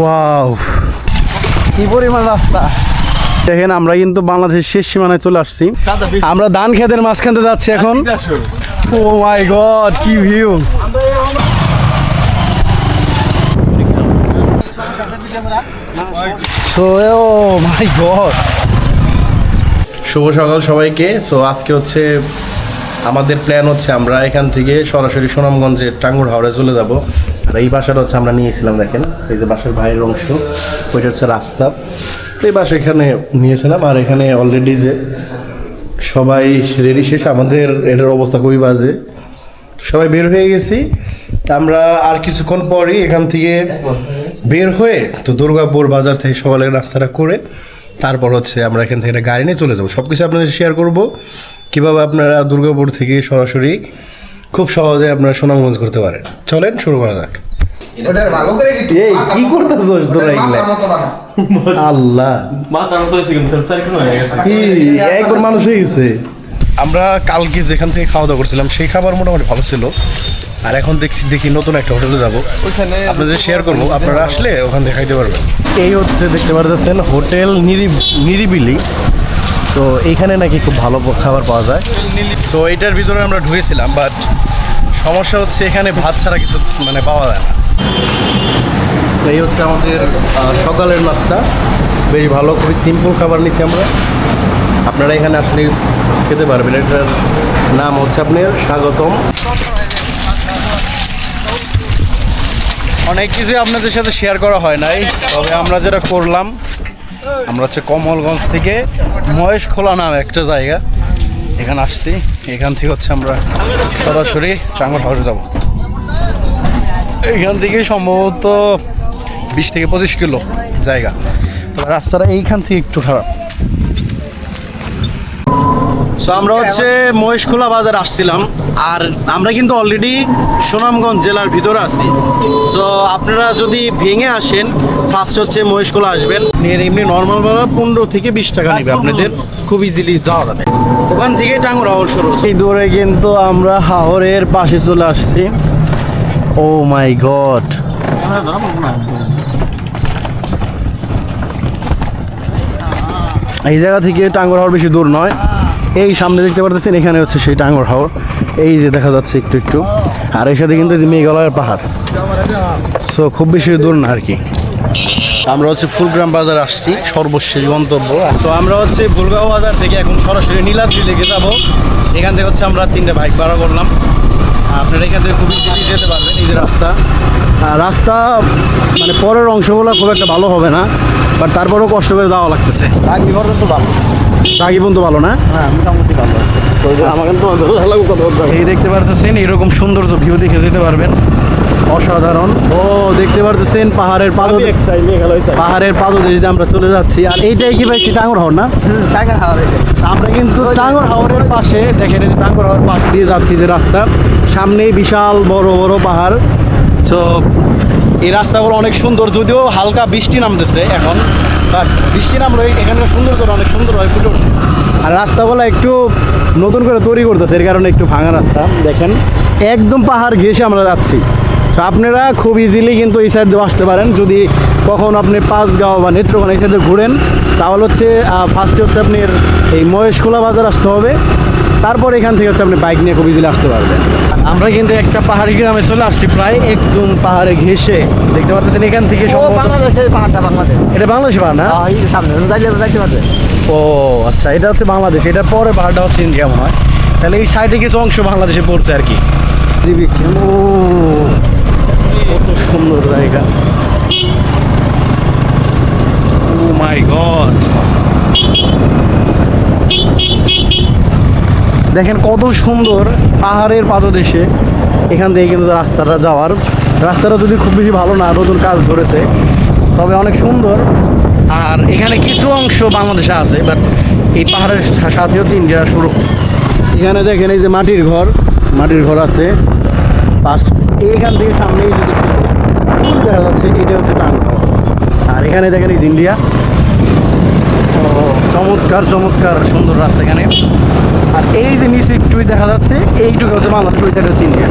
Wow কি পরিমাণ রাস্তা? দেখেন আমরা কিন্তু বাংলাদেশের শেষ সীমানায় চলে আসছি। আমরা ধান খেতের মাঝখানতে যাচ্ছি এখন। ও মাই গড কি view so oh my god শুভ সকাল সবাইকে। সো আজকে হচ্ছে আমাদের প্ল্যান হচ্ছে আমরা এখান থেকে সরাসরি সুনামগঞ্জের টাঙ্গুর হাওড়ে চলে যাব। আর এই বাসাটা হচ্ছে আমরা নিয়েছিলাম, দেখেন, এই যে বাসার ভাইয়ের অংশ, ওইটা হচ্ছে রাস্তা। তো এই বাসা এখানে নিয়েছিলাম, আর এখানে অলরেডি যে সবাই রেডি শেষ, আমাদের এটার অবস্থা খুবই বাজে। সবাই বের হয়ে গেছি আমরা আর কিছুক্ষণ পরই এখান থেকে বের হয়ে তো দুর্গাপুর বাজার থেকে সকালে রাস্তাটা করে তারপর হচ্ছে আমরা এখান থেকে একটা গাড়ি নিয়ে চলে যাব। সব কিছু আপনাদের শেয়ার করব। কীভাবে আপনারা দুর্গাপুর থেকে সরাসরি খুব সহজে আপনারা সুনামগঞ্জ করতে পারেন? চলেন শুরু করা যাক। এই কি করতেছস তোরা এগুলা। আল্লাহ। মতো হয়েছে কিন্তু একবার মানুষ হয়ে গেছে। আমরা কালকে যেখান থেকে খাওয়া দাওয়া করছিলাম সেই খাবার মোটামুটি ভালো ছিল। আর এখন দেখছি দেখি নতুন একটা হোটেলে যাব। ওইখানে আপনাদের শেয়ার করব আপনারা আসলে ওখান থেকে খাইতে পারবেন। এই হচ্ছে দেখতে পারতেছেন হোটেল নিরিবিলি। তো এইখানে নাকি খুব ভালো খাবার পাওয়া যায়। তো এইটার ভিতরে আমরা ঢুকেছিলাম বাট সমস্যা হচ্ছে এখানে ভাত ছাড়া কিছু মানে পাওয়া যায় না। এই হচ্ছে আমাদের সকালের নাস্তা। বেশ ভালো খুবই সিম্পল খাবার নিচ্ছি আমরা। আপনারা এখানে আসলে খেতে পারবেন। এটার নাম হচ্ছে আপনার স্বাগতম। অনেক কিছু আপনাদের সাথে শেয়ার করা হয় নাই তবে আমরা যেটা করলাম আমরা হচ্ছে কমলগঞ্জ থেকে মহেশখোলা নাম একটা জায়গা। এখানে আসছি। এখান থেকে হচ্ছে আমরা সরাসরি চাঙ্গল হাউসে যাব। এখান থেকে সম্ভবত বিশ থেকে পঁচিশ কিলো জায়গা। রাস্তাটা এইখান থেকে একটু খারাপ। সো আমরা হচ্ছে মহেশখোলা বাজার আসছিলাম। আর আমরা কিন্তু অলরেডি সুনামগঞ্জ জেলার ভিতরে আছি। সো আপনারা যদি ভেঙে আসেন ফার্স্ট হচ্ছে মহেশখোলা আসবেন। এর এমনি নর্মাল ভাড়া পনেরো থেকে বিশ টাকা নেবে আপনাদের। খুব ইজিলি যাওয়া যাবে। ওখান থেকে টাঙ্গুর হাওর শুরু এই দূরে কিন্তু আমরা হাওরের পাশে চলে আসছি। Oh my god. এই জায়গা থেকে টাঙ্গর হাওর বেশি দূর নয়। এই সামনে দেখতে পারতেছেন, এখানে হচ্ছে সেই টাঙ্গর হাওর। এই যে দেখা যাচ্ছে একটু একটু। আর এর সাথে কিন্তু এই মেঘালয়ের পাহাড়। সো খুব বেশি দূর না আর কি। আমরা হচ্ছে ফুলগ্রাম বাজার আসছি, সর্বশেষ গন্তব্য। তো আমরা হচ্ছে ফুলগাঁও বাজার থেকে এখন সরাসরি নীলাদ্রি লেগে যাব। এখান থেকে হচ্ছে আমরা তিনটে বাইক ভাড়া করলাম। আপনারা এখান থেকে খুব ইজিলি যেতে পারবেন, এই যে রাস্তা। রাস্তা মানে পরের অংশগুলো খুব একটা ভালো হবে না বাট তারপরেও কষ্ট করে যাওয়া লাগতেছে। আগে তো ভালো। রাগি পর্যন্ত ভালো না? হ্যাঁ, মোটামুটি ভালো। এই দেখতে পারতেছেন এরকম সৌন্দর্য ভিউ দেখে যেতে পারবেন। অসাধারণ। ও দেখতে পারতেছেন পাহাড়ের পাদ পাহাড়ের পাদদেশে আমরা চলে যাচ্ছি। আর এইটাই কি ভাই টাঙ্গর হর না? হুম, টাকার আমরা কিন্তু টাঙ্গর হাওরের পাশে দেখেন এই টাঙ্গর হাওর পাশ দিয়ে যাচ্ছি যে রাস্তা। সামনেই বিশাল বড় বড় পাহাড়। তো এই রাস্তাগুলো অনেক সুন্দর যদিও হালকা বৃষ্টি নামতেছে এখন। বাট বৃষ্টি নামলে এখানকার সৌন্দর্যটা অনেক সুন্দর হয়, ফুটে ওঠে। আর রাস্তাগুলো একটু নতুন করে তৈরি করতেছে, এর কারণে একটু ভাঙা রাস্তা, দেখেন। একদম পাহাড় ঘেসে আমরা যাচ্ছি। তো আপনারা খুব ইজিলি কিন্তু এই সাইড দিয়ে আসতে পারেন। যদি কখন আপনি পাঁচগাঁও বা নেত্রকোনা এই সাইডে ঘুরেন, তাহলে হচ্ছে ফার্স্টে হচ্ছে আপনার এই মহেশখোলা বাজার আসতে হবে। তারপর এখান থেকে হচ্ছে আপনি বাইক নিয়ে খুব ইজিলি আসতে পারবেন। আমরা কিন্তু একটা পাহাড়ি গ্রামে চলে আসছি প্রায় একদম পাহাড়ে ঘেসে দেখতে পাচ্ছেন এখান থেকে বাংলাদেশের পাহাড়টা বাংলাদেশ। এটা বাংলাদেশ পাহাড় না? সামনে, যাইলে যাইতে পারবে। ও আচ্ছা এটা হচ্ছে বাংলাদেশ। এটা পরে পাহাড়টা হচ্ছে ইন্ডিয়া মনে হয়। তাহলে এই সাইডে কিছু অংশ বাংলাদেশে পড়ছে আর কি। ও কত সুন্দর জায়গা। ও মাই গড দেখেন কত সুন্দর পাহাড়ের পাদদেশে এখান থেকে কিন্তু রাস্তাটা যাওয়ার। রাস্তাটা যদি খুব বেশি ভালো না, নতুন কাজ ধরেছে, তবে অনেক সুন্দর। আর এখানে কিছু অংশ বাংলাদেশে আছে বাট এই পাহাড়ের সাথে হচ্ছে ইন্ডিয়া শুরু। এখানে দেখেন এই যে মাটির ঘর মাটির ঘর আছে। পাশ এইখান থেকে সামনে এই যে দেখা যাচ্ছে, এটা হচ্ছে টাঙ্গাইল আর এখানে দেখেন এই যে ইন্ডিয়া। চমৎকার চমৎকার সুন্দর রাস্তা এখানে। আর এই যে নিচে একটু দেখা যাচ্ছে এইটুকু হচ্ছে বাংলাদেশ ওই সাইড হচ্ছে ইন্ডিয়া।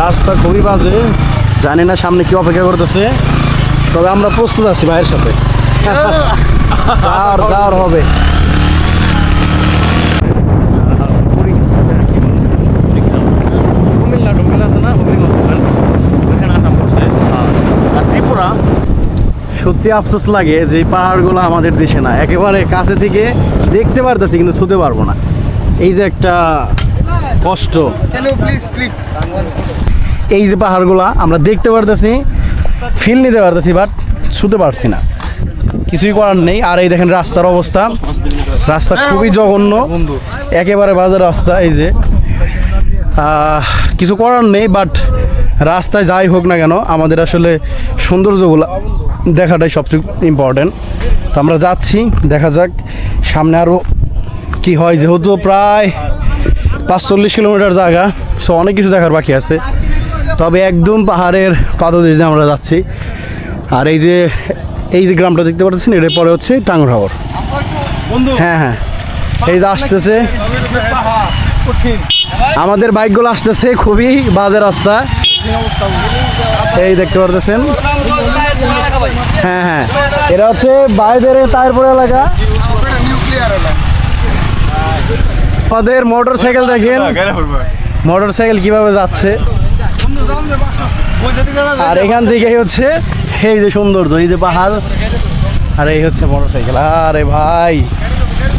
রাস্তা খুবই বাজে জানি না সামনে কি অপেক্ষা করতেছে তবে আমরা প্রস্তুত আছি ভাইয়ের সাথে। আর হবে কুমিল্লা টুমিল্লা আছে না হুগলি ওখানে আসাম করছে আর ত্রিপুরা সত্যি আফসোস লাগে যে এই পাহাড়গুলো আমাদের দেশে না। একেবারে কাছে থেকে দেখতে পারতেছি কিন্তু ছুতে পারব না। এই যে একটা কষ্ট। এই যে পাহাড়গুলা আমরা দেখতে পারতেছি ফিল নিতে পারতেছি বাট ছুতে পারছি না। কিছুই করার নেই। আর এই দেখেন রাস্তার অবস্থা। রাস্তা খুবই জঘন্য। একেবারে বাজার রাস্তা এই যে। কিছু করার নেই বাট রাস্তায় যাই হোক না কেন আমাদের আসলে সৌন্দর্যগুলো দেখাটাই সবচেয়ে ইম্পর্টেন্ট তো আমরা যাচ্ছি দেখা যাক সামনে আরও কি হয়। যেহেতু প্রায় পাঁচচল্লিশ কিলোমিটার জায়গা সো অনেক কিছু দেখার বাকি আছে। তবে একদম পাহাড়ের পাদদেশ দিয়ে আমরা যাচ্ছি। আর এই যে এই যে গ্রামটা দেখতে পাচ্ছেন এটার পরে হচ্ছে টাঙ্গুর হাওর। হ্যাঁ হ্যাঁ। এই যে আসতেছে। আমাদের বাইকগুলো আসতেছে খুবই বাজে রাস্তা। এই দেখতে পারতেছেন। হ্যাঁ হ্যাঁ। এটা হচ্ছে বাইদের তারপরে এলাকা। আমাদের মোটর সাইকেল দেখেন। মোটর সাইকেল কীভাবে যাচ্ছে। আর এখান থেকে হচ্ছে এই যে সৌন্দর্য এই যে পাহাড়। আর এই হচ্ছে মোটর সাইকেল আরে ভাই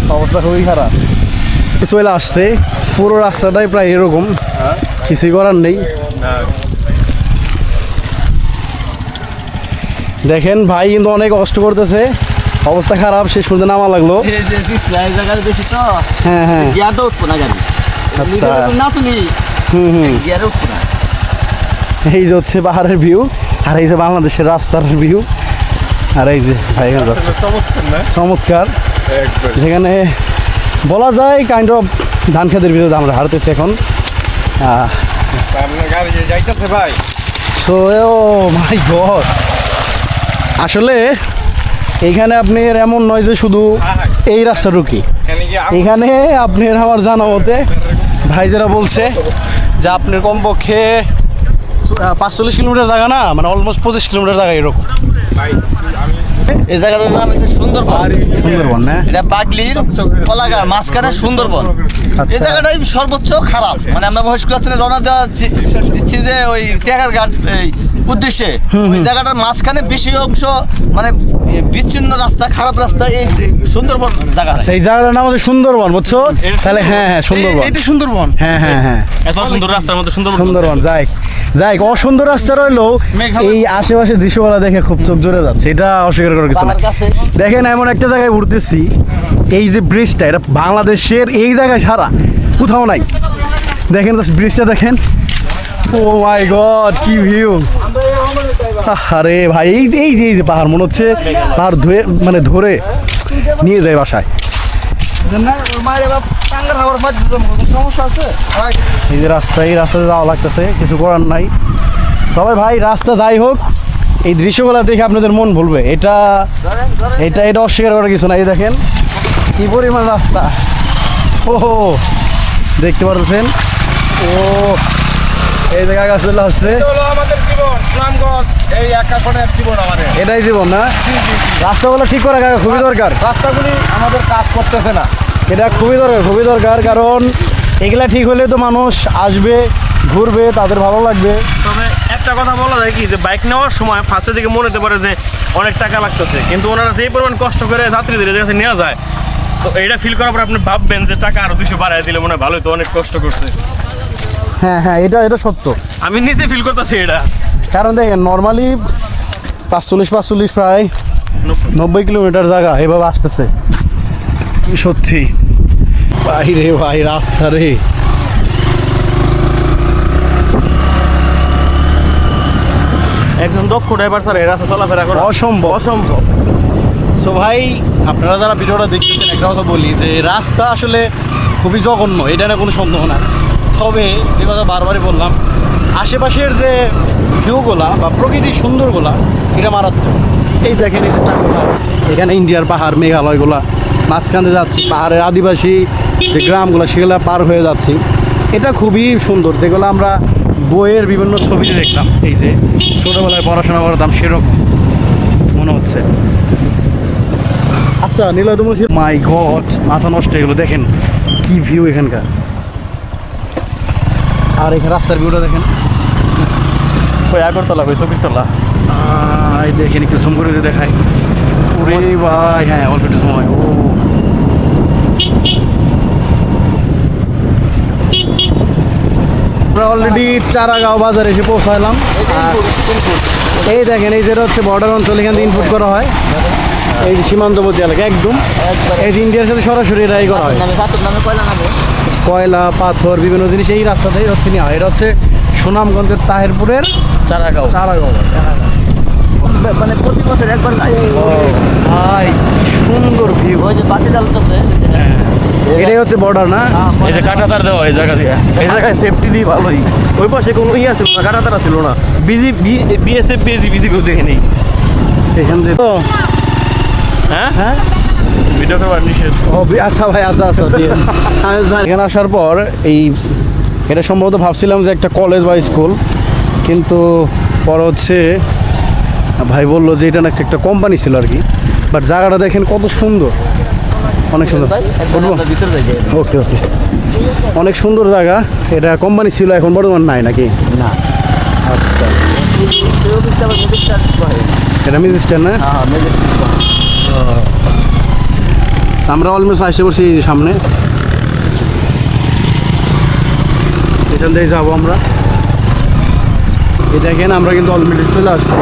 অবস্থা খুবই খারাপ। চলে আসছে পুরো রাস্তাটাই প্রায় এরকম। কিছুই করার নেই। দেখেন ভাই কিন্তু অনেক কষ্ট করতেছে। অবস্থা খারাপ শেষ পর্যন্ত নামা লাগল। হ্যাঁ হ্যাঁ। আচ্ছা। এই যে হচ্ছে পাহাড়ের ভিউ আর এই যে বাংলাদেশের রাস্তার ভিউ আর এই যে ভাই যাচ্ছে। চমৎকার যেখানে বলা যায় কাইন্ড অফ ধান খেতের ভিতরে আমরা হারতেছি এখন। সো ও মাই গড আসলে এইখানে আপনি এমন নয় যে শুধু এই রাস্তা রুকি। এখানে আপনার আমার জানা মতে ভাই যারা বলছে যে আপনার কমপক্ষে পাঁচচল্লিশ কিলোমিটার জায়গা না মানে অলমোস্ট পঁচিশ কিলোমিটার জায়গা এরকম। এই জায়গাটার নাম হচ্ছে সুন্দরবন। সুন্দরবন না এটা বাগলির কলাগার মাঝখানে সুন্দরবন। আচ্ছা। এই জায়গাটাই সর্বোচ্চ খারাপ। মানে আমরা মহেশকুলা থেকে রওনা দেওয়া দিচ্ছি- যে ওই টেকার ঘাট এই উদ্দেশ্যে। ওই জায়গাটার মাঝখানে বেশি অংশ মানে বিচ্ছিন্ন রাস্তা খারাপ রাস্তা এই সুন্দরবন জায়গাটা। সেই জায়গাটার নাম হচ্ছে সুন্দরবন বুঝছ? তাহলে হ্যাঁ হ্যাঁ সুন্দরবন। এটা সুন্দরবন। হ্যাঁ হ্যাঁ হ্যাঁ। এত সুন্দর রাস্তার মধ্যে সুন্দরবন সুন্দরবন যাই। যাই অসুন্দর রাস্তা রইল এই আশেপাশে দৃশ্যগুলো দেখে খুব চোখ জোরে যাচ্ছে। এটা অস্বীকার করার কিছু না দেখেন এমন একটা জায়গায় ঘুরতেছি। এই যে ব্রিজটা এটা বাংলাদেশের এই জায়গায় সারা কোথাও নাই। দেখেন ব্রিজটা দেখেন। ও মাই গড কি ভিউ আরে ভাই, এই যে এই যে এই যে পাহাড়, মনে হচ্ছে পাহাড় ধুয়ে মানে ধরে নিয়ে যায় বাসায়। এই যে রাস্তা, এই রাস্তাতে যাওয়া লাগতেছে, কিছু করার নাই। তবে ভাই, রাস্তা যাই হোক, এই দৃশ্যগুলো দেখে আপনাদের মন ভুলবে। এটা এটা এটা অস্বীকার করার কিছু নাই দেখেন। কি পরিমাণ রাস্তা। ও দেখতে পারতেছেন? ও, এই জায়গায় গাছ চলে সুনামগঞ্জ এই একাশনের জীবন আমাদের। এটাই জীবন না? রাস্তাগুলো ঠিক করা খুবই দরকার। রাস্তাগুলি আমাদের কাজ করতেছে না। এটা খুবই দরকার খুবই দরকার কারণ এগুলা ঠিক হলে তো মানুষ আসবে ঘুরবে তাদের ভালো লাগবে। তবে একটা কথা বলা যায় কি যে বাইক নেওয়ার সময় ফার্স্টের দিকে মনে হতে পারে যে অনেক টাকা লাগতেছে কিন্তু ওনারা যেই পরিমাণ কষ্ট করে যাত্রীদের কাছে নেওয়া যায় তো এটা ফিল করার পর আপনি ভাববেন যে টাকা আরও দুশো বাড়ায় দিলে মনে হয় ভালোই তো অনেক কষ্ট করছে। হ্যাঁ হ্যাঁ এটা এটা সত্য। আমি নিজে ফিল করতেছি এটা। কারণ দেখেন নর্মালি পাঁচচল্লিশ পাঁচচল্লিশ প্রায় নব্বই কিলোমিটার জায়গা এভাবে আসতেছে। সত্যি। ভাই রে ভাই রাস্তা রে। একজন দক্ষ ড্রাইভার স্যার এই রাস্তা চলাফেরা করা অসম্ভব। অসম্ভব। সো ভাই আপনারা যারা ভিডিওটা দেখতেছেন একটা কথা বলি যে রাস্তা আসলে খুবই জঘন্য এটা না কোনো সন্দেহ না তবে যে কথা বারবারই বললাম আশেপাশের যে ভিউগুলা বা প্রকৃতির সুন্দরগুলা, এটা মারাত্মক। এই দেখেন এটা এখানে ইন্ডিয়ার পাহাড়, মেঘালয়গুলা। মাঝখানে যাচ্ছি, পাহাড়ের আদিবাসী যে গ্রামগুলো, সেগুলো পার হয়ে যাচ্ছি। এটা খুবই সুন্দর, যেগুলো আমরা বইয়ের বিভিন্ন ছবিতে দেখতাম এই যে ছোটোবেলায় পড়াশোনা করতাম, সেরকম মনে হচ্ছে। আচ্ছা নীলা তুমি মাই গড, মাথা নষ্ট এগুলো, দেখেন কি ভিউ এখানকার। আর এখানে রাস্তার ভিউটা দেখেন। ওই আগরতলা ওই চকিরতলা এই দেখেন একটু জুম করে দেখাই। ওরে ভাই হ্যাঁ অল্প একটু সময় ও। আমরা অলরেডি চারাগাঁও বাজারে এসে পৌঁছালাম এই দেখেন এই যেটা হচ্ছে বর্ডার অঞ্চল এখান থেকে ইনপুট করা হয়। এই সীমান্তবর্তী এলাকা একদম। এই যে ইন্ডিয়ার সাথে সরাসরি এটাই করা হয়। কয়লা পাথর বিভিন্ন জিনিস এই রাস্তাতেই হচ্ছে নেওয়া হয়। এটা হচ্ছে সুনামগঞ্জের তাহেরপুরের চারাগাঁও। চারাগাঁও। মানে প্রতি বছর একবার ভাই সুন্দর ভিউ ওই যে বাতি জ্বালতেছে। এটাই হচ্ছে বর্ডার না? এই যে কাটাতার দেওয়া এই জায়গা দিয়ে। এই জায়গায় সেফটি দিয়ে ভালোই। ওই পাশে কোনো ইয়ে ছিল না কাটাতার ছিল না। বিজি বিএসএফ বিএসি বিজি কেউ দেখে নেই এখান থেকে তো হ্যাঁ? হ্যাঁ? ভিডিও করবার নিষেধ ও আচ্ছা ভাই আচ্ছা আচ্ছা আমি এখানে আসার পর এই এটা সম্ভবত ভাবছিলাম যে একটা কলেজ বা স্কুল কিন্তু পরে হচ্ছে ভাই বলল যে এটা নাকি একটা কোম্পানি ছিল আর কি। বাট জায়গাটা দেখেন কত সুন্দর। অনেক সুন্দর। ওকে ওকে অনেক সুন্দর জায়গা। এটা কোম্পানি ছিল এখন বর্তমান নাই নাকি? না। আচ্ছা। এটা মিউজিস্টার না? আমরা অলমোস্ট আসতে যে সামনে। এখান থেকে যাব আমরা। এই দেখেন আমরা কিন্তু অলরেডি চলে আসছি।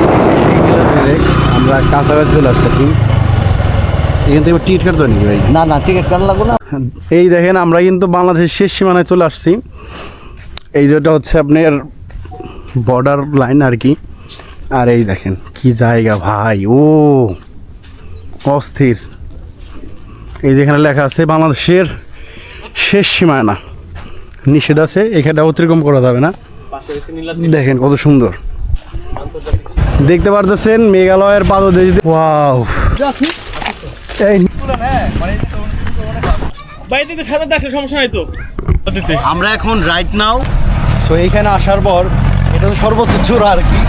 আমরা কাছাকাছি চলে আসছি কি এখান থেকে টিকিট কাটতে নাকি ভাই? না না টিকিট কাটা লাগবো না। এই দেখেন আমরা কিন্তু বাংলাদেশের শেষ সীমানায় চলে আসছি। এই যেটা হচ্ছে আপনার বর্ডার লাইন আর কি। আর এই দেখেন কি জায়গা ভাই ও অস্থির। এই যেখানে লেখা আছে বাংলাদেশের শেষ সীমানা। নিষেধ আছে এখানে অতিক্রম করা যাবে না। দেখেন কত সুন্দর। দেখতে পারতেছেন মেঘালয়ের পাদদেশ ওয়াও। এই বাইরে তো সাঁতার দাসের সমস্যা নাই তো? আমরা এখন রাইট নাও সো এইখানে আসার পর এটা তো সর্বোচ্চ চূড়া আর কি।